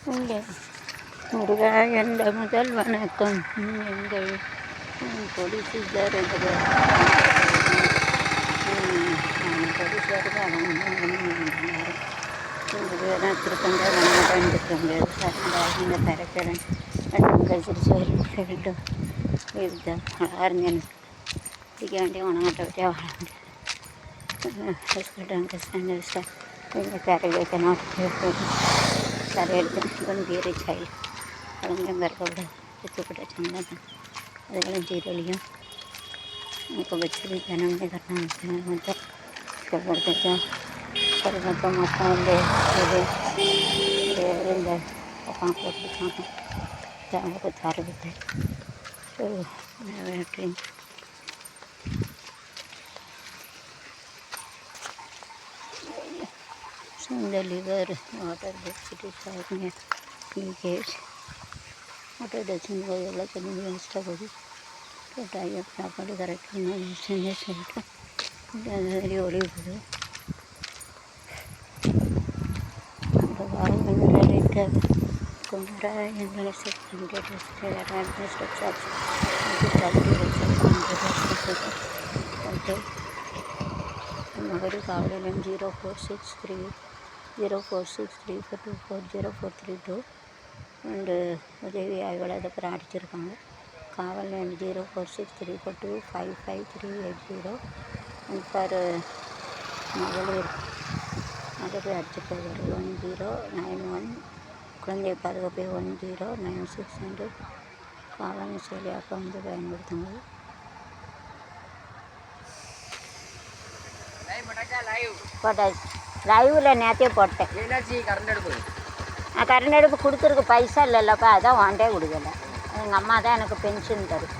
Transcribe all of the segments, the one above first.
இங்கே முருகா என்ற முதல் வணக்கம் எங்கள் பொலிசிதர் பொலிசார் தான் திருத்தங்க வந்துருக்கங்க அவங்க திறக்கிறேன் கழிச்சிட்டு சொல்லிட்டு இதுதான் ஆறுங்க இதுக்கு வேண்டிய உணவட்டை பற்றி வாழ்ந்து ஹஸ்பண்ட் அங்கே எங்கள் கரை வைக்கணும் ಸಾರಿ ಹೇಳ್ತೇನೆ ಇದೊಂದು ಬೇರೆ ಚಾಯ್ ಅದೊಂದು ಬರ್ಕೊಬಿಡ ಎತ್ತಿಬಿಟ್ರೆ ಚೆಂದ ಅದರೊಳಗೆ ಈರುಳ್ಳಿಯು ಕೊಬ್ಬಚ್ಚಿ ಚೆನ್ನಾಗಿ ಕರ್ಕೊಂಡು ಚೆನ್ನಾಗಿ ಮತ್ತು ಕೊಬ್ಬರ್ತೈತೆ ಸ್ವಲ್ಪ ಮತ್ತು ಒಂದು ಇದರಿಂದ ಪಾಪ ಕೊಟ್ಟು ಸಾಕು ಚೆನ್ನಾಗಿ ಗೊತ್ತಾಗ್ಬಿಟ್ಟೆ ಟ್ರೀಮ್ in the liver, water density showing leakage. Water doesn't go like an insta body. To tie up properly correct inhalation in the center. Then olive blue. കൊണ്ടുവരാൻ എന്താണ് സ്റ്റെപ്സ് ഹൺഡ്രഡ് ടെസ്റ്റ് രണ്ട് സ്റ്റെപ്സ് ആക്സ് ഓക്കെ നമുക്കൊരു Kavalam zero four six 0463. Zero four six three four two four zero four three two and உதவி அலுவலகத்தில் அடிச்சிருக்காங்க. காவல் எண் zero four six three four two five five three eight zero. For மகளிர் மகளிர் அடிச்சுக்கொள்வார் ஒன் ஜீரோ நைன் ஒன். குழந்தை பாதுகாப்பு ஒன் ஜீரோ நைன் சிக்ஸ் என்று காவல் செயலியாக வந்து பயன்படுத்துங்க பட்டாச்சு. லைவில் நேற்றே போட்டேன். நான் கரண்ட் அடுப்பு கொடுத்துருக்கு பைசா இல்லைல்லப்பா அதான் வாண்டே கொடுக்கல. எங்கள் அம்மா தான் எனக்கு பென்ஷன் தரும்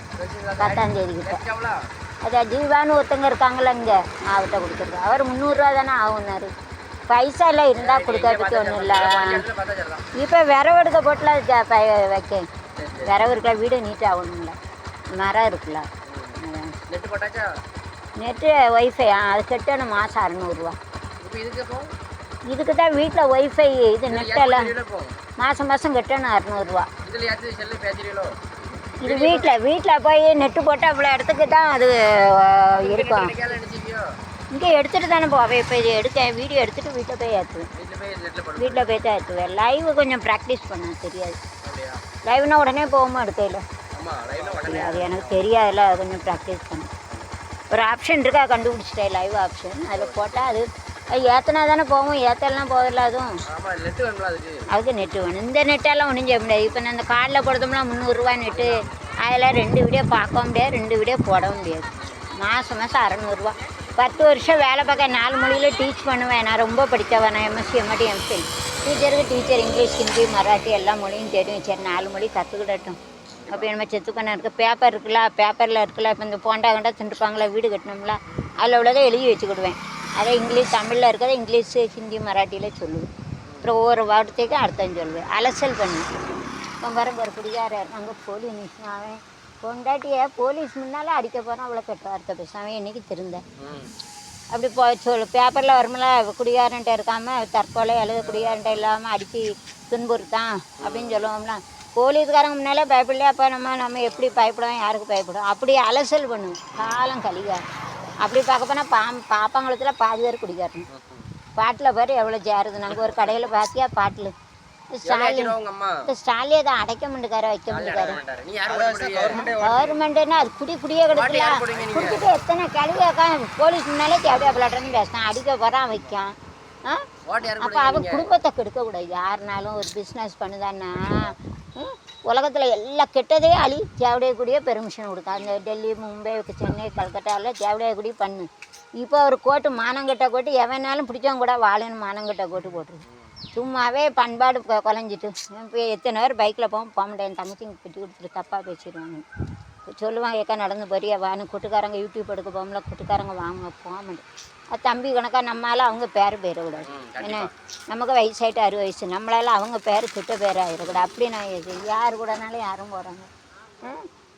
பத்தாம் தேதி கிட்ட எவ்வளோ அதான் ஜீவான்னு ஒருத்தங்க இருக்காங்களே இங்கே அவர்கிட்ட கொடுத்துருக்கேன் அவர் முந்நூறுரூவா தானே ஆகுனாரு. பைசா இல்லை இருந்தால் கொடுக்கறதுக்கு ஒன்றும் இல்லை. இப்போ விரவு எடுக்க போட்டில் அது வைக்க விரவு இருக்கல வீடு நீட்டாக ஆகணும்ல. மரம் இருக்குல்ல. நெட்டு ஒய்ஃபை அது கட்டணும் மாதம் அறநூறுவா. இப்போ இதுக்கு தான் வீட்டில் ஒய்ஃபை இது நெட்டெல்லாம் மாதம் மாதம் கட்டணும் அறநூறுவா. இது வீட்டில் வீட்டில் போய் நெட்டு போட்டு அவ்வளோ இடத்துக்கு தான் அது இருக்கும். இங்கே எடுத்துகிட்டு தானே போவேன் இப்போ இது எடுக்க வீடியோ எடுத்துகிட்டு வீட்டில் போய் ஏற்றுவேன் வீட்டில் போய் தான் ஏற்றுவேன் லைவ் கொஞ்சம் ப்ராக்டிஸ் பண்ண தெரியாது. அப்படியா? லைவ்னா உடனே போகாமல் உடனே அது எனக்கு தெரியாதுல்ல கொஞ்சம் ப்ராக்டிஸ் பண்ண ஒரு ஆப்ஷன் இருக்கா கண்டுபிடிச்சிட்டேன் லைவ் ஆப்ஷன் அதில் போட்டால் அது ஏற்றினா தானே போகும் ஏற்றலாம் போதில்ல அதுவும். அதுக்கு. நெட்டு வேணும். இந்த நெட்டெல்லாம் ஒன்றும் செய்ய முடியாது. இப்போ நான் இந்த கார்டில் கொடுத்தோம்னா முந்நூறுரூவா நெட்டு. அதில் ரெண்டு வீடியோ பார்க்க முடியாது ரெண்டு வீடியோ போட முடியாது. மாதம் மாதம் அறநூறுவா. பத்து வருஷம் வேலை பார்க்க நாலு மொழியில் டீச் பண்ணுவேன். நான் ரொம்ப படித்தவன். நான் எம்எஸ்சி எம்எடி எம்ஃபில் டீச்சருக்கு டீச்சர் இங்கிலீஷ் ஹிந்தி மராட்டி எல்லா மொழியும் தெரியும் சரி நாலு மொழி கற்றுக்கிடட்டும் அப்போ நம்ம செத்துக்கணும் இருக்குது பேப்பர் இருக்குல்ல பேப்பரில் இருக்குல்ல. இப்போ இந்த போண்டா கண்டா திண்டுப்பாங்களா வீடு கட்டணும்ல. அதில் உள்ளதை எழுதி வச்சுக்கிடுவேன். அதை இங்கிலீஷ் தமிழில் இருக்கிறத இங்கிலீஷு ஹிந்தி மராட்டியில் சொல்லுவேன் அப்புறம் ஒவ்வொரு வார்த்தைக்கும் அர்த்தம் சொல்லுவேன் அலசல் பண்ணுவேன் இப்போ பாருங்க ஒரு அங்கே போலீஸ் அவன். பொண்டாட்டியை போலீஸ் முன்னால் அடிக்க போகிறான் அவ்வளோ கெட்ட வார்த்தை பேசுவான் இன்னைக்கு திருந்தேன் அப்படி போ சொல் பேப்பரில் வரும்ல குடிகாரன்ட்ட இருக்காமல் தற்கொலை அல்லது குடிகாரன்ட்ட இல்லாமல் அடித்து துன்புறுத்தான் அப்படின்னு சொல்லுவோம்னா போலீஸ்காரங்க முன்னாலே பயப்படலையா? அப்போ நம்ம நம்ம எப்படி பயப்படுவோம்? யாருக்கு பயப்படுவோம்? அப்படி அலசல் பண்ணுவோம் காலம் கழிக அப்படி பார்க்க போனால் பா பாப்பாங்களத்தில் பாதி பேர் குடிக்காரன் பாட்டில் பாரு எவ்வளோ சேருது நாங்கள் ஒரு கடையில் பார்த்தியா பாட்டில். ஸ்டாலின் இந்த ஸ்டாலியை தான் அடைக்க முடிக்கார வைக்க கவர்மெண்ட் கவர்மெண்ட்னா அது குடி குடியே கிடக்கல? குடிச்சிட்டு எத்தனை கழுவியாக்கா போலீஸ் முன்னாலே தேவையா பிள்ளாட்டம் பேசினான் அடிக்க போகிறான் வைக்கான். அப்போ அவன் குடும்பத்தை கெடுக்கக்கூடாது. யாருனாலும் ஒரு பிஸ்னஸ் பண்ணுதான்னா உலகத்தில் எல்லா கெட்டதே அழி. தேவடையக்கூடிய பெர்மிஷன் கொடுத்தா. அந்த டெல்லி மும்பை சென்னை கல்கட்டாவில் தேவடையக்கூடிய பண்ணு. இப்போ ஒரு கோட்டு மானங்கிட்ட கோட்டு எவனாலும் பிடிச்சவங்க கூட வாழணும் மானங்கிட்ட கோட்டு போட்டுருக்கு சும்மாவே பண்பாடு கொ- குலைஞ்சிட்டு. இப்போ எத்தனை பேர் பைக்கில் போக போக முடியாது என் தங்கச்சிங்க பிடி கொடுத்துட்டு தப்பாக பேசிடுவாங்க. சொல்லுவாங்க ஏக்கா நடந்து போறியா? வான்னு. கூட்டுக்காரங்க யூடியூப் எடுக்க போகல கூட்டுக்காரங்க வாங்க போக மாட்டேன் அது தம்பி கணக்காக நம்மளால அவங்க பேர் போயிடக்கூடாது. என்ன நமக்கு வயசாயிட்டு அறுபது வயசு நம்மளால அவங்க பேர் கிட்ட பேர் ஆயிடக்கூடாது அப்படி நான் யார் கூடனாலும் யாரும் போகிறாங்க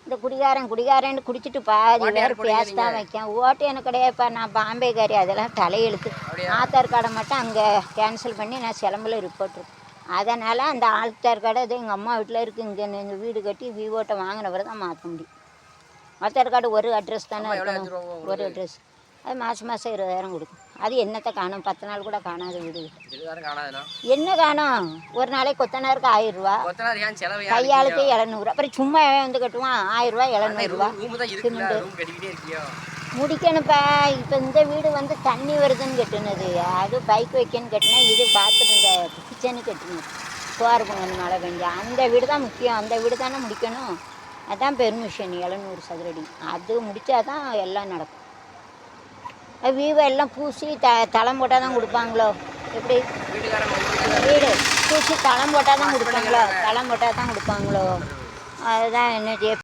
இந்த குடிகாரன் குடிகாரன்னு குடிச்சிட்டு பாதி பேர் பேச தான் வைக்கேன். ஓட்டு எனக்கு கிடையாதுப்பா. நான் பாம்பேக்காரி அதெல்லாம் தலையெழுத்து. ஆதார் கார்டை மட்டும் அங்கே கேன்சல் பண்ணி நான் சிலம்புல ரிப்போர்ட் அதனால் அந்த ஆள்தார் கடை அது எங்கள் அம்மா வீட்டில் இருக்குது இங்கே எங்கள் வீடு கட்டி விவோட்டை வாங்கினவரை தான் மாற்ற முடியும். ஆத்தார் கார்டு ஒரு அட்ரஸ் தானே இருக்கணும். ஒரு அட்ரஸ் அது மாதம் மாதம் இருபதாயிரம் கொடுக்கும். அது என்னத்தை காணும்? பத்து நாள் கூட காணாத வீடு என்ன காணும்? ஒரு நாளைக்கு கொத்தனாருக்கு ஆயிரம் ரூபா. கையாளுக்கு எழுநூறு அப்புறம் சும்மா வந்து கட்டுவான். ஆயிரம் ரூபா எழுநூறுவா ரூம் முடிக்கணும்ப்பா. இப்போ இந்த வீடு வந்து தண்ணி வருதுன்னு கட்டுனது. அது பைக் வைக்கன்னு கட்டினா இது பாத்ரூம் இந்த கிச்சனு கட்டணும் சோறு பொங்கல் மழை பெஞ்சா அந்த வீடு தான் முக்கியம். அந்த வீடு தானே முடிக்கணும். அதுதான் பெர்மிஷன் எழுநூறு சதுரடி. அது முடித்தா தான் எல்லாம் நடக்கும். வீவை எல்லாம் பூசி த தளம் போட்டால் தான் கொடுப்பாங்களோ? எப்படி? வீடு பூசி தளம் போட்டால் தான் கொடுப்பாங்களோ? தளம் போட்டால் தான் கொடுப்பாங்களோ? அதுதான் என்ன